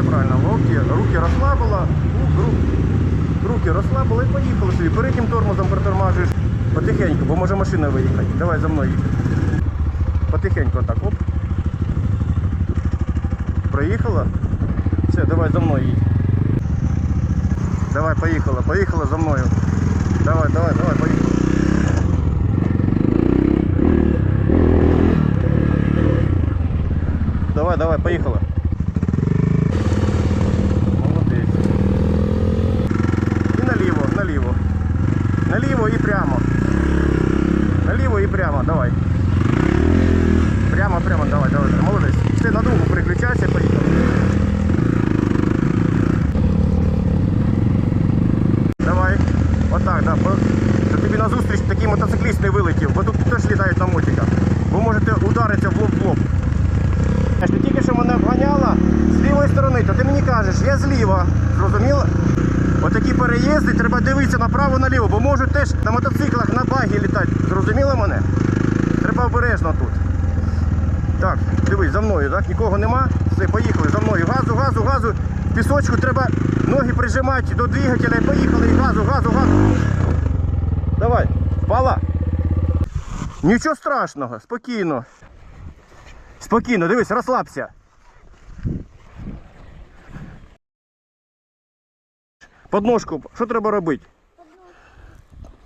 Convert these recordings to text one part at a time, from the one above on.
все правильно. Локті, руки розслабила, рук, руки розслабила і поїхали собі. Переднім тормозом притормажуєш потихеньку, бо може машина виїхати. Давай за мною. Потихеньку так, оп. Проїхала. Все, давай за мною їдь. Давай, поїхала, поїхала за мною. Давай, давай, давай, поїхала. Давай, давай, поїхала. Молодець. І наліво, наліво. Наліво і прямо. Наліво і прямо, давай. Прямо, прямо, давай, давай. Молодець. Ти на другу переключайся, поїхали. Давай. Отак, да. Бо щоб тобі назустріч такий мотоцикліст не вилетів, бо тут теж літають на мотиках. Ви можете ударитися в лоб в лоб. Ти тільки що мене обганяла з лівої сторони, то ти мені кажеш, я зліва. Зрозуміло? Отакі переїзди, треба дивитися направо-наліво, бо можуть теж на мотоциклах на багі літати. Зрозуміло мене? Треба обережно тут. Так, дивись, за мною, так? Нікого нема. Все, поїхали за мною. Газу, газу, газу. В пісочку треба ноги прижимати до двигателя поїхали. І газу, газу, газу. Давай, впала. Нічого страшного, спокійно. Спокійно, дивись, розслабся. Подножку, що треба робити?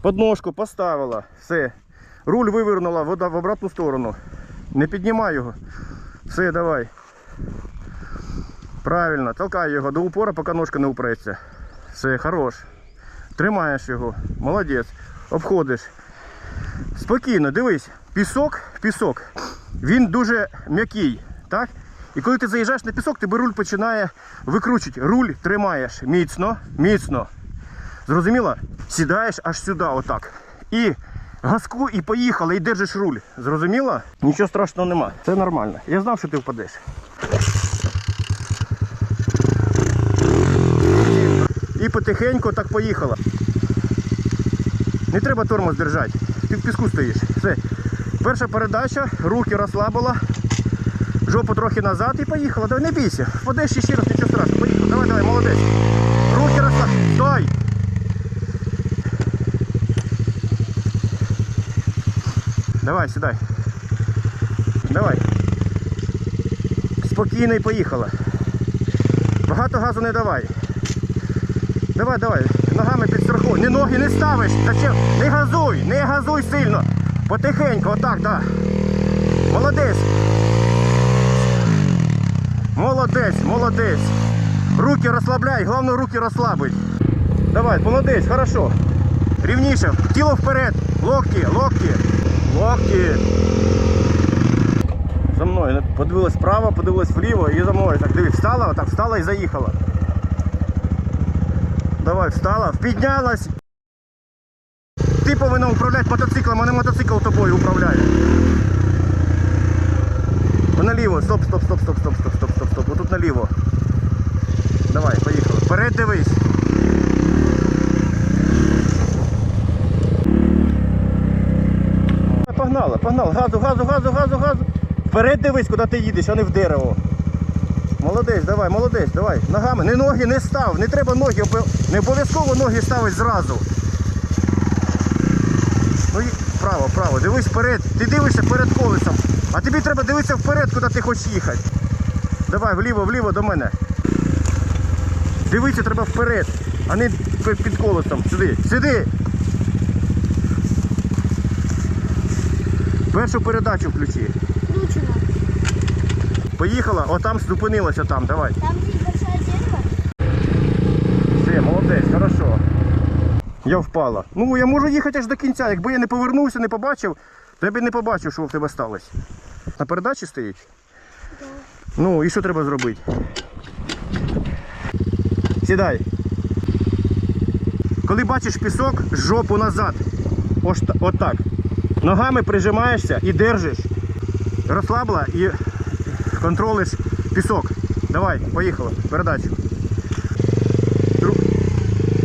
Подножку поставила, все. Руль вивернула в в обратну сторону. Не піднімай його. Все, давай. Правильно, толкай його до упора, поки ножка не упреться. Все, хорош. Тримаєш його. Молодець. Обходиш. Спокійно, дивись, пісок, пісок, він дуже м'який, так? І коли ти заїжджаєш на пісок, тебе руль починає викручувати. Руль тримаєш міцно, міцно. Зрозуміло? Сідаєш аж сюди, отак. І газку і поїхали, і держиш руль. Зрозуміло? Нічого страшного нема. Це нормально. Я знав, що ти впадеш. І потихеньку так поїхала. Не треба тормоз держати. Ти в піску стоїш. Все. Перша передача, руки розслабила, жопу трохи назад і поїхала. Давай не бійся. Впадеш ще ще раз, нічого страшного. Поїхала. Давай, давай, молодець. Руки розслаб. Стой! Давай, сідай. Давай. Спокійно і поїхала. Багато газу не давай. Давай, давай, ногами підстрахуй. Не ноги не ставиш. Зачем? Не газуй, не газуй сильно. Потихеньку, отак, так. Молодець. Молодець, молодець. Руки розслабляй, головне руки розслабить. Давай, молодець, хорошо. Рівніше. Тіло вперед. Локті, локті. Локті. За мною. Подивилась вправо, подивилась вліво і за мною. Так, дивись, встала, отак, встала і заїхала. Давай, встала, піднялась. Ти повинна управляти мотоциклом, а не мотоцикл тобою управляє. Наліво, стоп, стоп, стоп, стоп, стоп, стоп, стоп, стоп, стоп. Отут наліво. Давай, поїхали. Вперед дивись. Погнала, погнала. Газу, газу, газу, газу, газу. Вперед дивись, куди ти їдеш, а не в дерево. Молодець, давай, молодець, давай. Ногами. Не ноги не став. Не треба ноги. Не обов'язково ноги ставити зразу. Ну і право, право. Дивись вперед. Ти дивишся перед колесом. А тобі треба дивитися вперед, куди ти хочеш їхати. Давай, вліво, вліво до мене. Дивитися треба вперед, а не під колесом. Сюди. Сюди. Першу передачу включи. Включено. Поїхала, отам зупинилася там, давай. Там большое дерево. Все, молодець, хорошо. Я впала. Ну, я можу їхати аж до кінця. Якби я не повернувся, не побачив, то я б не побачив, що в тебе сталося. На передачі стоїть? Ну, і що треба зробити? Сідай. Коли бачиш пісок, жопу назад. Ось та- Отак. Ногами прижимаєшся і держиш. Розслабила і контролиш пісок. Давай, поїхала. Передачу.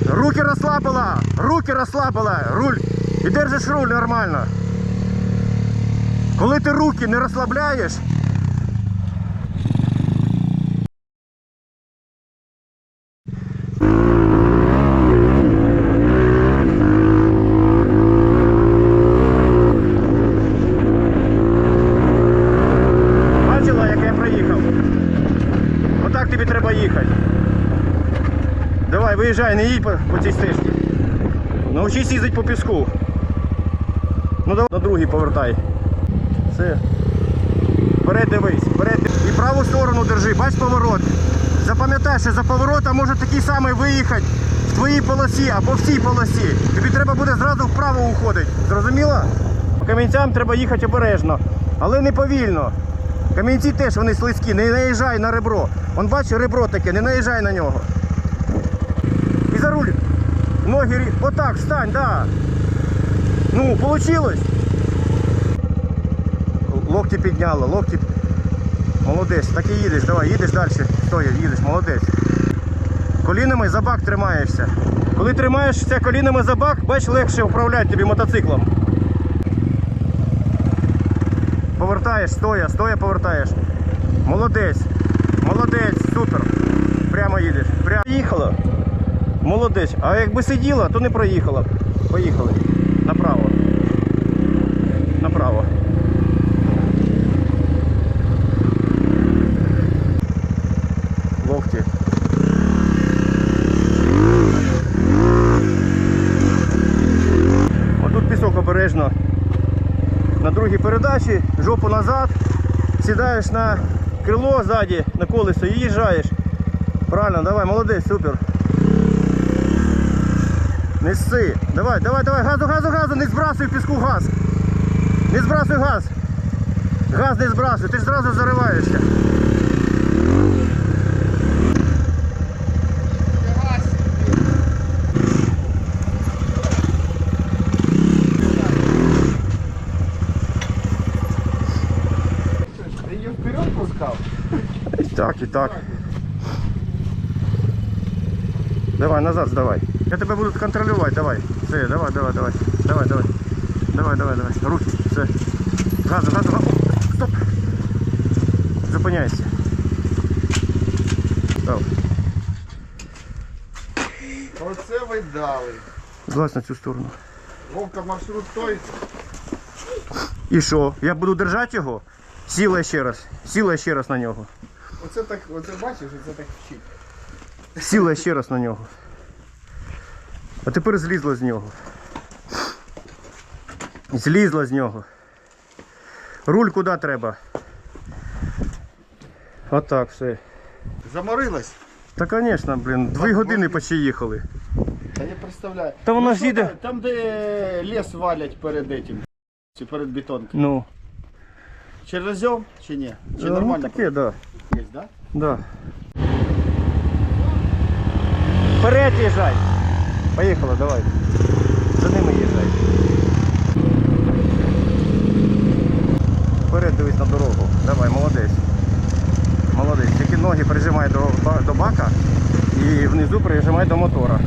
Руки розслабила! Руки розслабила! Руль! І держиш руль нормально. Коли ти руки не розслабляєш, тобі треба їхати. Давай, виїжджай, не їдь по, по цій стежці. Научись їздити по піску. Ну давай на другий повертай. Все. Вперед дивись, вперед. І праву сторону держи, бач поворот. Запам'ятай, що за поворотом може такий самий виїхати в твоїй полосі або в цій полосі. Тобі треба буде зразу вправо уходити. Зрозуміло? По камінцям треба їхати обережно, але не повільно. Камінці теж вони слизькі, не наїжджай на ребро. Он бачиш ребро таке, не наїжджай на нього. Руль. Ноги рі- отак, встань, да. Ну, получилось. Локті підняла, локті. Молодець, так і їдеш, давай, їдеш далі. Стоя, їдеш, молодець. Колінами за бак тримаєшся. Коли тримаєшся колінами за бак, бач, легше управляти тобі мотоциклом. Повертаєш, стоя, стоя повертаєш. Молодець. Молодець, супер. Прямо їдеш. Прямо їхала. Молодець. А якби сиділа, то не проїхала. б. Поїхали. Направо. Направо. Локті. Отут пісок обережно. На другій передачі, жопу назад, сідаєш на крило ззаді, на колесо і їжджаєш. Правильно, давай, молодець, супер. Не сси. Давай, давай, давай, газу, газу, газу, не збрасуй в піску газ. Не збрасуй газ. Газ не збрасуй, ти ж зразу зариваєшся. Ти її вперед пускав? І так, і так. Давай, назад здавай. Я тебе буду контролювати, давай. Все, давай, давай, давай. Давай, давай. Давай, давай, давай. Руки, все. Газу, газу, газу. Стоп. Зупиняйся. Став. Оце ви дали. Злазь на цю сторону. Вовка маршрут той. І що? Я буду держати його? Сіла ще раз. Сіла ще раз на нього. Оце так, оце бачиш, оце так вчить. Сіла ще раз на нього. А тепер злізла з нього. Злізла з нього. Руль куди треба. Отак все. Заморилась? Та звісно, блін, дві години почти їхали. Та я представляю. Та вона Ну, ж їде- Там, де ліс валять перед этим. Чи перед бетонкою. Ну, Черезьом чи ні? Чи ну нормально? таке, да. Є, да? Да. Вперед їжджай. Поїхали, давай. За ними їжджай. Вперед дивись на дорогу. Давай, молодець. Молодець. Тільки ноги прижимай до, до бака і внизу прижимай до мотора.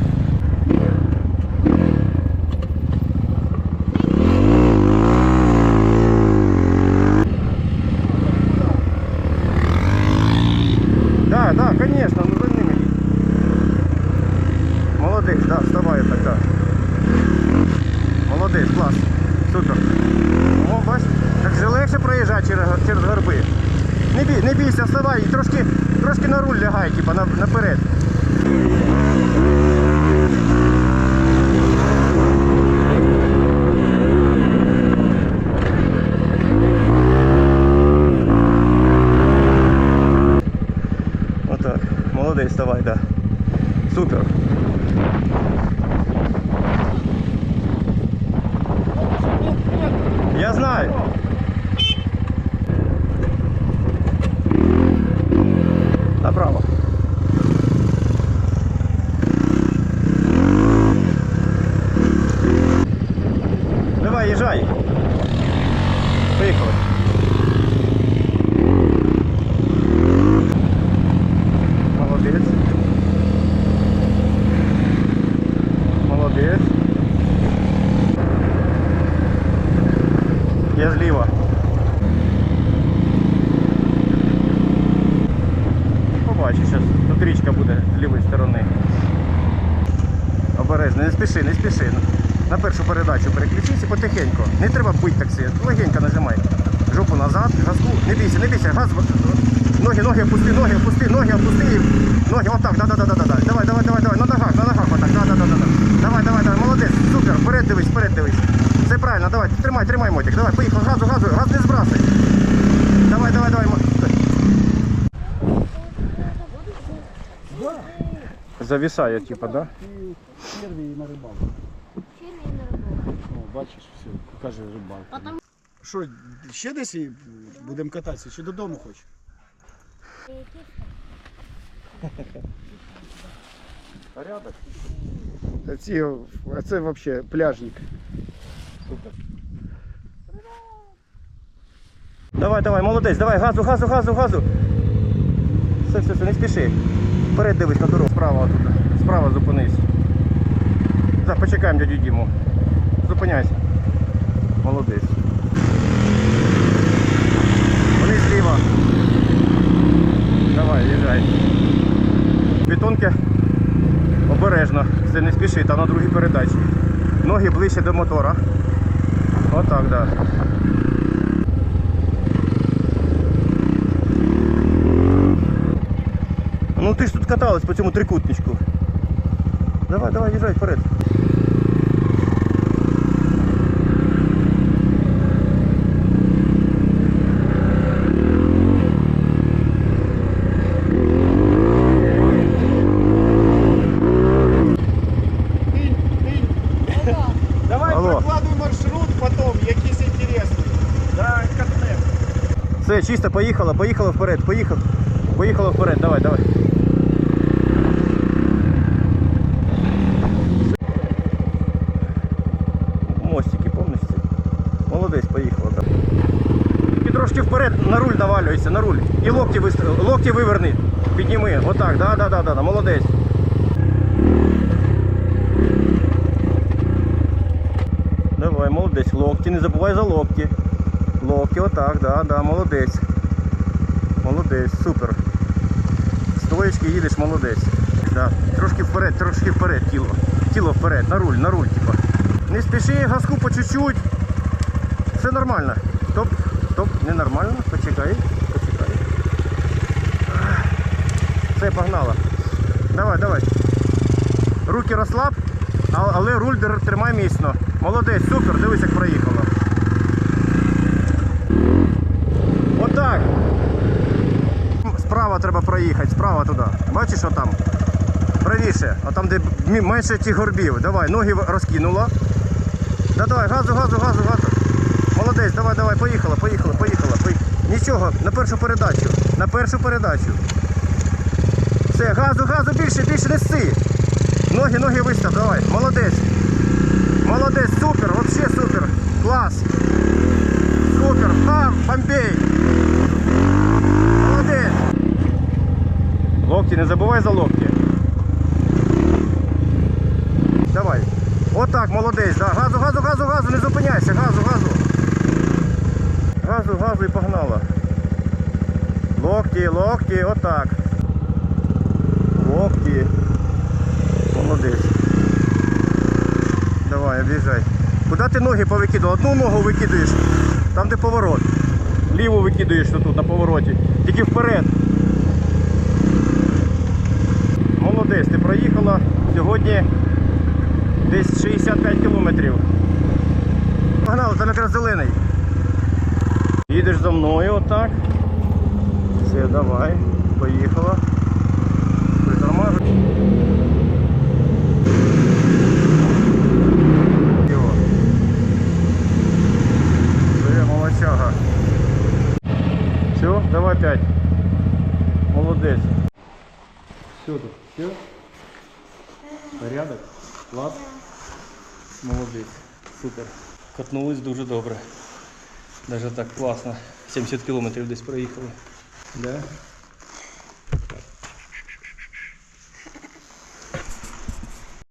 Молодець, вставай, да. Супер. Я знаю. Направо. Не бійся, не бійся, газ. Ноги, ноги опусти, ноги опусти, ноги опусти. ноги, отак, да, да, да, да, да, да. Давай, давай, давай, давай, на ногах, на ногах, отак, да, да, да, да, да. Давай, давай, давай, молодець, супер, вперед дивись, вперед дивись. Все правильно, давай, тримай, тримай, мотик, давай, поїхав, газу, газу, газ не збрасуй. Давай, давай, давай, мо- Зависає, типа, да? Перві на рибалку. Фирме на работу. О, бачиш, все, каже рибалка. Що, ще десь і будемо кататися, чи додому хочеш? Порядок. Ці, а це взагалі пляжник. Давай, давай, молодець, давай, газу, газу, газу, газу. Все, все, все, не спіши. Вперед дивись на дорогу, справа тут. Справа зупинись. Так, почекаємо дядю Діму. Зупиняйся. Молодець. Вони зліва. Давай. Бетонки обережно. Все не спіши, там на другій передачі. Ноги ближче до мотора. Отак, так. Да. Ну ти ж тут каталась по цьому трикутничку. Давай, давай, їжджай вперед. Давай Алло. прокладуй маршрут потом, якийсь інтересний. Да, катнем. Все, чисто, поїхала, поїхала вперед, поїхав. Поїхала вперед, давай, давай. Мостики, це? Молодець, поїхала так. І трошки вперед на руль навалюйся, на руль. І локті, вистав- локті виверни. Підніми. Отак, да, да, да, да, да. молодець. Давай, молодець, локті, не забувай за локті. Локті, отак, да, да, молодець. Молодець, супер. Стоечки їдеш, молодець. Да. Трошки вперед, трошки вперед тіло. Тіло вперед, на руль, на руль, типа. Не спіши, газку по чуть-чуть. Все нормально. Стоп, стоп, ненормально. Почекай, почекай. Все, погнала. Давай, давай. Руки розслаб, але руль тримай міцно. Молодець, супер, дивись, як проїхала. Отак. Справа треба проїхати, справа туди. Бачиш, що там? Правіше, а там, де менше тих горбів. Давай, ноги розкинула. Да давай, газу, газу, газу, газу. Молодець, давай, давай, поїхала, поїхала, поїхала. Пої- Нічого, на першу передачу. На першу передачу. Все, газу, газу, більше, більше неси. Ноги, ноги вистав, давай. Молодець. Молодець, супер, вообще супер. Клас. Супер. Бам, бомбей. Молодець. Локті, не забувай за локті. Давай. Отак, молодець, да. Газу, газу, газу, газу, не зупиняйся, газу, газу. Газу, газу і погнала. Локті, локті, отак. Локті. Молодець. Давай, об'їжджай. Куди ти ноги повикидував? Одну ногу викидуєш, там де поворот. Ліву викидуєш тут на повороті. Тільки вперед. Молодець, ти проїхала сьогодні десь 65 кілометрів. Погнали, там якраз зелений. Їдеш за мною отак. Все, давай. Поїхала. Притормажуй. Його. Все. Все, давай п'ять. Молодець. Все тут, все? Порядок? Клас? Молодець. Супер. Катнулись дуже добре. Даже так класно. 70 кілометрів десь проїхали. Да?